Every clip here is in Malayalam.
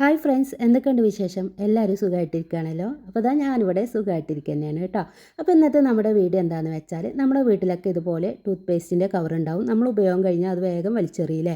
ഹായ് ഫ്രണ്ട്സ് എന്തൊക്കെയുണ്ട് വിശേഷം? എല്ലാവരും സുഖമായിട്ടിരിക്കുകയാണല്ലോ? അപ്പോൾ ഇതാ ഞാനിവിടെ സുഖമായിട്ടിരിക്കുക തന്നെയാണ് കേട്ടോ. അപ്പോൾ ഇന്നത്തെ നമ്മുടെ വീഡിയോ എന്താണെന്ന് വെച്ചാൽ നമ്മുടെ വീട്ടിലൊക്കെ ഇതുപോലെ ടൂത്ത് പേസ്റ്റിന്റെ കവർ ഉണ്ടാവും. നമ്മൾ ഉപയോഗം കഴിഞ്ഞാൽ അത് വേഗം വലിച്ചെറിയില്ലേ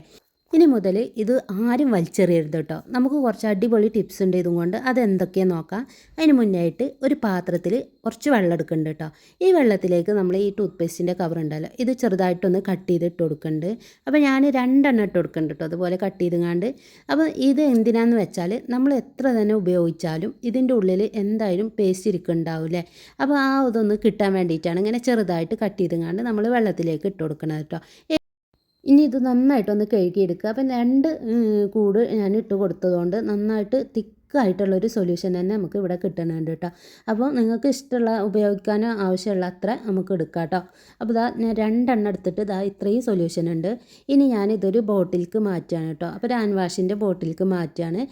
ഇനി മുതൽ ഇത് ആരും വലിച്ചെറിയരുത് കേട്ടോ നമുക്ക് കുറച്ച് അടിപൊളി ടിപ്സ് ഉണ്ട് ഇതും കൊണ്ട്. അതെന്തൊക്കെയാണെന്ന് നോക്കാം. അതിന് മുന്നായിട്ട് ഒരു പാത്രത്തിൽ കുറച്ച് വെള്ളം എടുക്കുന്നുണ്ട് കേട്ടോ ഈ വെള്ളത്തിലേക്ക് നമ്മൾ ഈ ടൂത്ത് പേസ്റ്റിന്റെ കവർ ഉണ്ടല്ലോ ഇത് ചെറുതായിട്ടൊന്ന് കട്ട് ചെയ്ത് ഇട്ട് കൊടുക്കുന്നുണ്ട് അപ്പോൾ ഞാൻ രണ്ടെണ്ണം ഇട്ട് കൊടുക്കുന്നുണ്ട് കേട്ടോ അതുപോലെ കട്ട് ചെയ്തുങ്ങാണ്ട് അപ്പോൾ ഇത് എന്തിനാന്ന് വെച്ചാൽ നമ്മൾ എത്ര തന്നെ ഉപയോഗിച്ചാലും ഇതിന്റെ ഉള്ളിൽ എന്തായാലും പേസ്റ്റ് ഇരിക്കുന്നുണ്ടാവില്ലേ അപ്പോൾ ആ ഇതൊന്ന് കിട്ടാൻ വേണ്ടിയിട്ടാണ് ഇങ്ങനെ ചെറുതായിട്ട് കട്ട് ചെയ്തുങ്ങാണ്ട് നമ്മൾ വെള്ളത്തിലേക്ക് ഇട്ട് കൊടുക്കുന്നത് കേട്ടോ ഇനി ഇത് നന്നായിട്ടൊന്ന് കഴുകിയെടുക്കുക. അപ്പം രണ്ട് കൂട് ഞാൻ ഇട്ട് കൊടുത്തതുകൊണ്ട് നന്നായിട്ട് തിക്കായിട്ടുള്ളൊരു സൊല്യൂഷൻ തന്നെ നമുക്ക് ഇവിടെ കിട്ടുന്നുണ്ട് കേട്ടോ. അപ്പോൾ നിങ്ങൾക്ക് ഇഷ്ടമുള്ള ഉപയോഗിക്കാൻ ആവശ്യമുള്ള അത്ര നമുക്ക് എടുക്കാം കേട്ടോ. അപ്പോൾ ഇതാ ഞാൻ രണ്ടെണ്ണം എടുത്തിട്ട് ഇതാ ഇത്രയും സൊല്യൂഷൻ ഉണ്ട്. ഇനി ഞാനിതൊരു ബോട്ടിലേക്ക് മാറ്റുകയാണ് കേട്ടോ. അപ്പോൾ ഹാൻഡ് വാഷിന്റെ ബോട്ടിലേക്ക് മാറ്റുകയാണ്.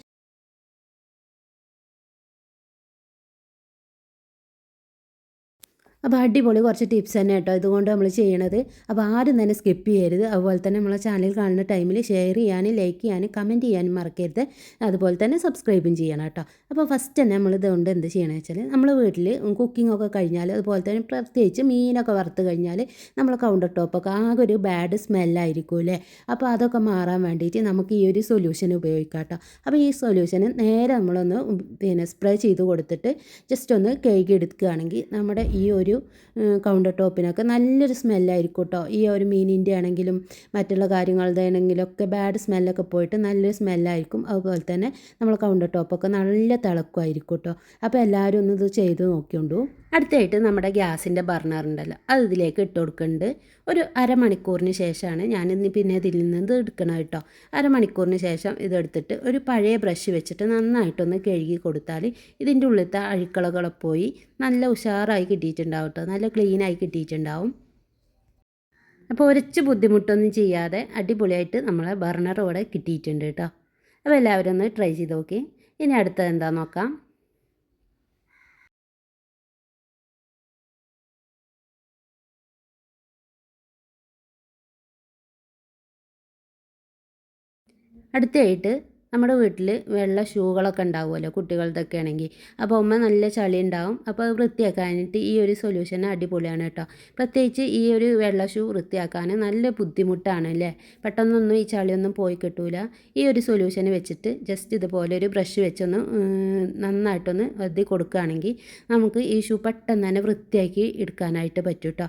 അപ്പോൾ അടിപൊളി കുറച്ച് ടിപ്സ് തന്നെ കേട്ടോ ഇതുകൊണ്ട് നമ്മൾ ചെയ്യണത്. അപ്പോൾ ആരും തന്നെ സ്കിപ്പ് ചെയ്യരുത്. അതുപോലെ തന്നെ നമ്മളെ ചാനൽ കാണുന്ന ടൈമിൽ ഷെയർ ചെയ്യാനും ലൈക്ക് ചെയ്യാനും കമന്റ് ചെയ്യാനും മറക്കരുത്. അതുപോലെ തന്നെ സബ്സ്ക്രൈബും ചെയ്യണം കേട്ടോ. അപ്പോൾ ഫസ്റ്റ് തന്നെ നമ്മൾ ഇതുകൊണ്ട് എന്ത് ചെയ്യണമെന്ന് വെച്ചാൽ നമ്മൾ വീട്ടിൽ കുക്കിംഗ് ഒക്കെ കഴിഞ്ഞാൽ അതുപോലെ തന്നെ പ്രത്യേകിച്ച് മീനൊക്കെ വറുത്ത് കഴിഞ്ഞാൽ നമ്മൾ കൗണ്ടർ ടോപ്പൊക്കെ ആകെ ഒരു ബാഡ് സ്മെല്ലായിരിക്കും അല്ലേ? അപ്പോൾ അതൊക്കെ മാറാൻ വേണ്ടിയിട്ട് നമുക്ക് ഈ ഒരു സൊല്യൂഷൻ ഉപയോഗിക്കാം കേട്ടോ. അപ്പോൾ ഈ സൊല്യൂഷന് നേരെ നമ്മളൊന്ന് പിന്നെ സ്പ്രേ ചെയ്ത് കൊടുത്തിട്ട് ജസ്റ്റ് ഒന്ന് കഴുകി എടുക്കുകയാണെങ്കിൽ നമ്മുടെ ഈ ഒരു ഒരു കൗണ്ടർ ടോപ്പിനൊക്കെ നല്ലൊരു സ്മെല്ലായിരിക്കും കേട്ടോ ഈ ഒരു മീനിന്റെ ആണെങ്കിലും മറ്റുള്ള കാര്യങ്ങളുടെ ആണെങ്കിലും ഒക്കെ ബാഡ് സ്മെല്ലൊക്കെ പോയിട്ട് നല്ലൊരു സ്മെല്ലായിരിക്കും അതുപോലെ തന്നെ നമ്മൾ കൗണ്ടർ ടോപ്പൊക്കെ നല്ല തിളക്കുമായിരിക്കും കേട്ടോ അപ്പോൾ എല്ലാവരും ഒന്നിത് ചെയ്ത് നോക്കിയോണ്ടു. അടുത്തായിട്ട് നമ്മുടെ ഗ്യാസിന്റെ ബർണർ ഉണ്ടല്ലോ അത് ഇതിലേക്ക് ഇട്ട് കൊടുക്കുന്നുണ്ട്. ഒരു അരമണിക്കൂറിന് ശേഷമാണ് ഞാൻ ഇന്ന് പിന്നെ ഇതിൽ നിന്ന് എടുക്കണം കേട്ടോ. അരമണിക്കൂറിന് ശേഷം ഇതെടുത്തിട്ട് ഒരു പഴയ ബ്രഷ് വെച്ചിട്ട് നന്നായിട്ടൊന്ന് കഴുകി കൊടുത്താൽ ഇതിന്റെ ഉള്ളിലത്തെ അഴുക്കളകളെ പോയി നല്ല ഉഷാറായി കിട്ടിയിട്ടുണ്ടാവും കേട്ടോ നല്ല ക്ലീനായി കിട്ടിയിട്ടുണ്ടാവും. അപ്പോൾ ഒരച്ച് ബുദ്ധിമുട്ടൊന്നും ചെയ്യാതെ അടിപൊളിയായിട്ട് നമ്മളെ ബർണർ കിട്ടിയിട്ടുണ്ട് കേട്ടോ. അപ്പോൾ എല്ലാവരും ഒന്ന് ട്രൈ ചെയ്ത് നോക്കി. ഇനി അടുത്തത് എന്താ നോക്കാം? അടുത്തായിട്ട് നമ്മുടെ വീട്ടിൽ വെള്ള ഷൂകളൊക്കെ ഉണ്ടാവുമല്ലോ കുട്ടികളുടെയൊക്കെ ആണെങ്കിൽ. അപ്പോൾ ഉമ്മ നല്ല ചളി ഉണ്ടാവും. അപ്പോൾ അത് വൃത്തിയാക്കാനായിട്ട് ഈ ഒരു സൊല്യൂഷൻ അടിപൊളിയാണ് കേട്ടോ. പ്രത്യേകിച്ച് ഈ ഒരു വെള്ള ഷൂ വൃത്തിയാക്കാൻ നല്ല ബുദ്ധിമുട്ടാണ് അല്ലേ? പെട്ടെന്നൊന്നും ഈ ചളിയൊന്നും പോയി കിട്ടൂല. ഈ ഒരു സൊല്യൂഷൻ വെച്ചിട്ട് ജസ്റ്റ് ഇതുപോലെ ഒരു ബ്രഷ് വെച്ചൊന്ന് നന്നായിട്ടൊന്ന് എഴുതി കൊടുക്കുകയാണെങ്കിൽ നമുക്ക് ഈ ഷൂ പെട്ടെന്ന് തന്നെ വൃത്തിയാക്കി എടുക്കാനായിട്ട് പറ്റും കേട്ടോ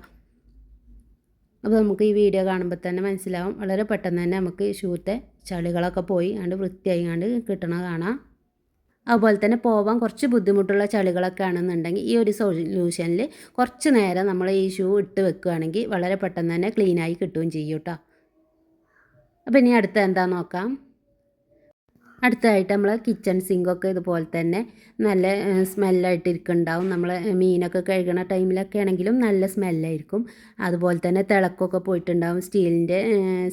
അപ്പോൾ നമുക്ക് ഈ വീഡിയോ കാണുമ്പോൾ തന്നെ മനസ്സിലാവും. വളരെ പെട്ടെന്ന് തന്നെ നമുക്ക് ഷൂത്തെ ചളികളൊക്കെ പോയി കണ്ട് വൃത്തിയായി കണ്ട് കിട്ടണ കാണാം. അതുപോലെ തന്നെ പോവാൻ കുറച്ച് ബുദ്ധിമുട്ടുള്ള ചളികളൊക്കെ ആണെന്നുണ്ടെങ്കിൽ ഈ ഒരു സൊല്യൂഷനിൽ കുറച്ച് നേരം നമ്മൾ ഈ ഷൂ ഇട്ട് വെക്കുകയാണെങ്കിൽ വളരെ പെട്ടെന്ന് തന്നെ ക്ലീനായി കിട്ടുകയും ചെയ്യും കേട്ടോ അപ്പോൾ ഇനി അടുത്ത എന്താ നോക്കാം? അടുത്തതായിട്ട് നമ്മൾ കിച്ചൺ സിങ്കൊക്കെ ഇതുപോലെ തന്നെ നല്ല സ്മെല്ലായിട്ട് ഇരിക്കുന്നുണ്ടാവും നമ്മൾ മീനൊക്കെ കഴുകണ ടൈമിലൊക്കെ ആണെങ്കിലും നല്ല സ്മെല്ലായിരിക്കും അതുപോലെ തന്നെ തിളക്കൊക്കെ പോയിട്ടുണ്ടാവും സ്റ്റീലിന്റെ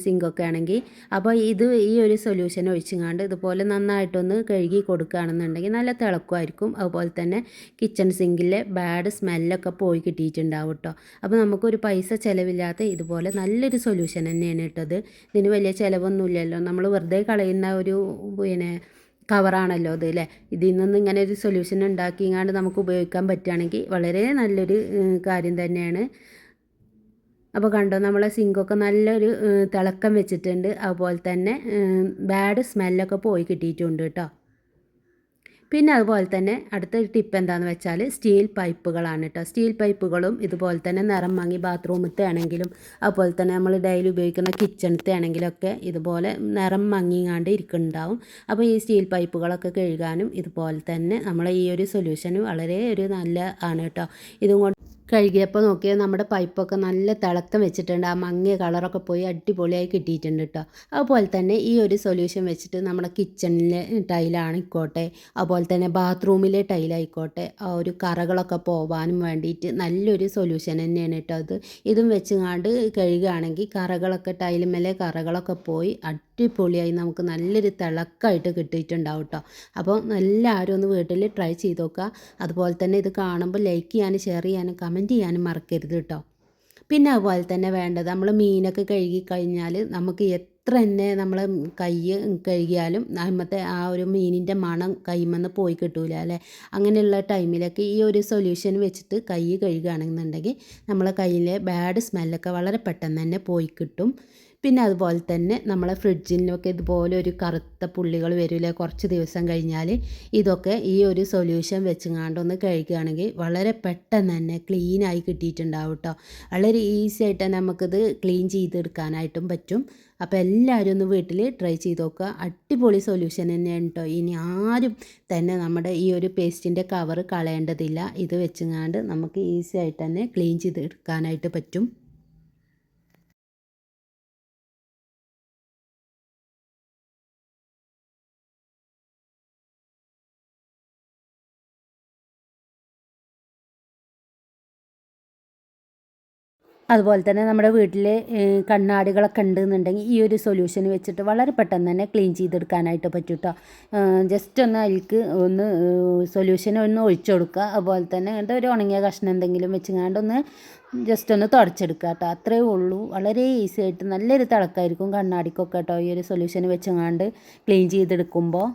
സിങ്കൊക്കെ ആണെങ്കിൽ. അപ്പോൾ ഇത് ഈ ഒരു സൊല്യൂഷൻ ഒഴിച്ചുങ്ങാണ്ട് ഇതുപോലെ നന്നായിട്ടൊന്ന് കഴുകി കൊടുക്കുകയാണെന്നുണ്ടെങ്കിൽ നല്ല തിളക്കുമായിരിക്കും. അതുപോലെ തന്നെ കിച്ചൺ സിങ്കിലെ ബാഡ് സ്മെല്ലൊക്കെ പോയി കിട്ടിയിട്ടുണ്ടാവും കേട്ടോ. അപ്പോൾ നമുക്കൊരു പൈസ ചിലവില്ലാത്ത ഇതുപോലെ നല്ലൊരു സൊല്യൂഷൻ തന്നെയാണ് കേട്ടത് ഇതിന് വലിയ ചിലവൊന്നുമില്ലല്ലോ. നമ്മൾ വെറുതെ കളയുന്ന ഒരു പിന്നെ കവറാണല്ലോ അത് അല്ലേ ഇതിൽ നിന്ന് ഇങ്ങനെ ഒരു സൊല്യൂഷൻ ഉണ്ടാക്കിങ്ങാണ്ട് നമുക്ക് ഉപയോഗിക്കാൻ പറ്റുകയാണെങ്കിൽ വളരെ നല്ലൊരു കാര്യം തന്നെയാണ്. അപ്പോൾ കണ്ടോ നമ്മളെ സിങ്കൊക്കെ നല്ലൊരു തിളക്കം വെച്ചിട്ടുണ്ട്. അതുപോലെ തന്നെ ബാഡ് സ്മെല്ലൊക്കെ പോയി കിട്ടിയിട്ടുണ്ട് കേട്ടോ. പിന്നെ അതുപോലെ തന്നെ അടുത്ത ടിപ്പ് എന്താണെന്ന് വെച്ചാൽ സ്റ്റീൽ പൈപ്പുകളാണ് കേട്ടോ സ്റ്റീൽ പൈപ്പുകളും ഇതുപോലെ തന്നെ നിറം വാങ്ങി ബാത്റൂമത്തെ ആണെങ്കിലും അതുപോലെ തന്നെ നമ്മൾ ഡെയിലി ഉപയോഗിക്കുന്ന കിച്ചണത്തെ ആണെങ്കിലൊക്കെ ഇതുപോലെ നിറം മങ്ങിങ്ങാണ്ട് ഇരിക്കുന്നുണ്ടാവും. അപ്പോൾ ഈ സ്റ്റീൽ പൈപ്പുകളൊക്കെ കഴുകാനും ഇതുപോലെ തന്നെ നമ്മൾ ഈ ഒരു സൊല്യൂഷൻ വളരെ ഒരു നല്ല ആണ് കേട്ടോ ഇതും കൊണ്ട് കഴുകിയപ്പോൾ നോക്കിയാൽ നമ്മുടെ പൈപ്പൊക്കെ നല്ല തിളക്കം വെച്ചിട്ടുണ്ട്. ആ മങ്ങിയ കളറൊക്കെ പോയി അടിപൊളിയായി കിട്ടിയിട്ടുണ്ട് കേട്ടോ അതുപോലെ തന്നെ ഈ ഒരു സൊല്യൂഷൻ വെച്ചിട്ട് നമ്മുടെ കിച്ചണിലെ ടൈലാണിക്കോട്ടെ അതുപോലെ തന്നെ ബാത്റൂമിലെ ടൈലായിക്കോട്ടെ ആ ഒരു കറകളൊക്കെ പോവാനും വേണ്ടിയിട്ട് നല്ലൊരു സൊല്യൂഷൻ തന്നെയാണ് കേട്ടോ അത്. ഇതും വെച്ചുങ്ങാണ്ട് കഴുകുകയാണെങ്കിൽ കറകളൊക്കെ ടൈലുമേലെ കറകളൊക്കെ പോയി അടിപൊളിയായി നമുക്ക് നല്ലൊരു തിളക്കമായിട്ട് കിട്ടിയിട്ടുണ്ടാവും കേട്ടോ. അപ്പോൾ എല്ലാവരും ഒന്ന് വീട്ടിൽ ട്രൈ ചെയ്ത് നോക്കുക. അതുപോലെ തന്നെ ഇത് കാണുമ്പോൾ ലൈക്ക് ചെയ്യാനും ഷെയർ ചെയ്യാനും കമന്റ് ചെയ്യാനും മറക്കരുത് കേട്ടോ. പിന്നെ അതുപോലെ തന്നെ വേണ്ടത് നമ്മൾ മീനൊക്കെ കഴുകി കഴിഞ്ഞാൽ നമുക്ക് എത്ര തന്നെ നമ്മൾ കൈ കഴുകിയാലും അതിമത്തെ ആ ഒരു മീനിന്റെ മണം കൈമെന്ന് പോയി കിട്ടൂല അല്ലേ? അങ്ങനെയുള്ള ടൈമിലൊക്കെ ഈ ഒരു സൊല്യൂഷൻ വെച്ചിട്ട് കൈ കഴുകുകയാണെന്നുണ്ടെങ്കിൽ നമ്മളെ കയ്യിലെ ബാഡ് സ്മെല്ലൊക്കെ വളരെ പെട്ടെന്ന് തന്നെ പോയി കിട്ടും. പിന്നെ അതുപോലെ തന്നെ നമ്മളെ ഫ്രിഡ്ജിനൊക്കെ ഇതുപോലെ ഒരു കറുത്ത പുള്ളികൾ വരില്ലേ കുറച്ച് ദിവസം കഴിഞ്ഞാൽ ഇതൊക്കെ ഈ ഒരു സൊല്യൂഷൻ വെച്ചുങ്ങാണ്ടൊന്ന് കഴിക്കുകയാണെങ്കിൽ വളരെ പെട്ടെന്ന് തന്നെ ക്ലീനായി കിട്ടിയിട്ടുണ്ടാവും കേട്ടോ വളരെ ഈസി ആയിട്ട് നമുക്കിത് ക്ലീൻ ചെയ്തെടുക്കാനായിട്ടും പറ്റും. അപ്പോൾ എല്ലാവരും ഒന്ന് വീട്ടിൽ ട്രൈ ചെയ്ത് നോക്കുക. അടിപൊളി സൊല്യൂഷൻ തന്നെയാണ് കേട്ടോ ഇനി ആരും തന്നെ നമ്മുടെ ഈ ഒരു പേസ്റ്റിന്റെ കവർ കളയേണ്ടതില്ല. ഇത് വെച്ചങ്ങാണ്ട് നമുക്ക് ഈസി ആയിട്ട് തന്നെ ക്ലീൻ ചെയ്ത് എടുക്കാനായിട്ട് പറ്റും. അതുപോലെ തന്നെ നമ്മുടെ വീട്ടിൽ കണ്ണാടികളൊക്കെ ഉണ്ടെന്നുണ്ടെങ്കിൽ ഈ ഒരു സൊല്യൂഷൻ വെച്ചിട്ട് വളരെ പെട്ടെന്ന് തന്നെ ക്ലീൻ ചെയ്തെടുക്കാനായിട്ട് പറ്റും കേട്ടോ ജസ്റ്റ് ഒന്ന് അതിലേക്ക് ഒന്ന് സൊല്യൂഷൻ ഒന്ന് ഒഴിച്ചു കൊടുക്കുക. അതുപോലെ തന്നെ അങ്ങനത്തെ ഒരു ഉണങ്ങിയ കഷ്ണം എന്തെങ്കിലും വെച്ചുങ്ങാണ്ട് ഒന്ന് ജസ്റ്റ് ഒന്ന് തുടച്ചെടുക്കുക കേട്ടോ. അത്രയേ ഉള്ളൂ. വളരെ ഈസി ആയിട്ട് നല്ലൊരു തിളക്കായിരിക്കും കണ്ണാടിക്കൊക്കെ കേട്ടോ ഈ ഒരു സൊല്യൂഷൻ വെച്ചുങ്ങാണ്ട് ക്ലീൻ ചെയ്തെടുക്കുമ്പോൾ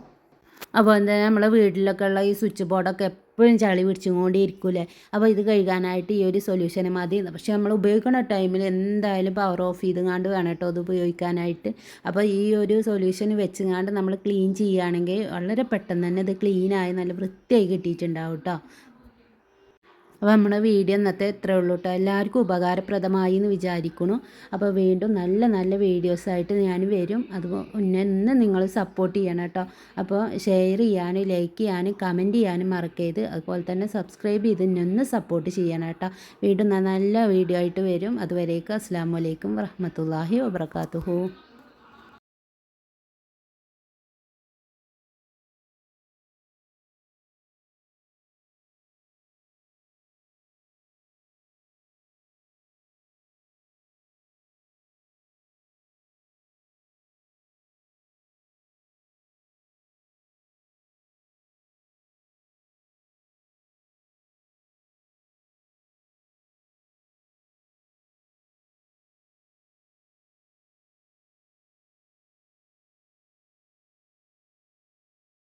അപ്പോൾ എന്താ നമ്മളെ വീട്ടിലൊക്കെ ഉള്ള ഈ സ്വിച്ച് ബോർഡൊക്കെ എപ്പോഴും ചളി പിടിച്ചുകൊണ്ടേ ഇരിക്കൂലേ അപ്പോൾ ഇത് കഴുകാനായിട്ട് ഈ ഒരു സൊല്യൂഷൻ മതി. പക്ഷെ നമ്മൾ ഉപയോഗിക്കുന്ന ടൈമിൽ എന്തായാലും പവർ ഓഫ് ചെയ്തുകൊണ്ട് വേണം കേട്ടോ അത് ഉപയോഗിക്കാനായിട്ട്. അപ്പോൾ ഈ ഒരു സൊല്യൂഷൻ വെച്ചുകൊണ്ട് നമ്മൾ ക്ലീൻ ചെയ്യുകയാണെങ്കിൽ വളരെ പെട്ടെന്ന് തന്നെ ഇത് ക്ലീനായി നല്ല വൃത്തിയായി കിട്ടിയിട്ടുണ്ടാവും കേട്ടോ. അപ്പോൾ നമ്മുടെ വീഡിയോ ഇന്നത്തെ ഇത്രേ ഉള്ളൂ കേട്ടോ. എല്ലാവർക്കും ഉപകാരപ്രദമായി എന്ന് വിചാരിക്കുന്നു. അപ്പോൾ വീണ്ടും നല്ല നല്ല വീഡിയോസായിട്ട് ഞാൻ വരും. അത് എന്നെ നിങ്ങൾ സപ്പോർട്ട് ചെയ്യണം കേട്ടോ. അപ്പോൾ ഷെയർ ചെയ്യാനും ലൈക്ക് ചെയ്യാനും കമന്റ് ചെയ്യാനും മറക്കരുത്. അതുപോലെ തന്നെ സബ്സ്ക്രൈബ് ചെയ്ത് എന്നെ സപ്പോർട്ട് ചെയ്യണം കേട്ടോ. വീണ്ടും നല്ല വീഡിയോ ആയിട്ട് വരും. അതുവരേക്കും അസ്സാം വലൈക്കും വറഹമത്തല്ലാഹി വാബർക്കാത്തുഹു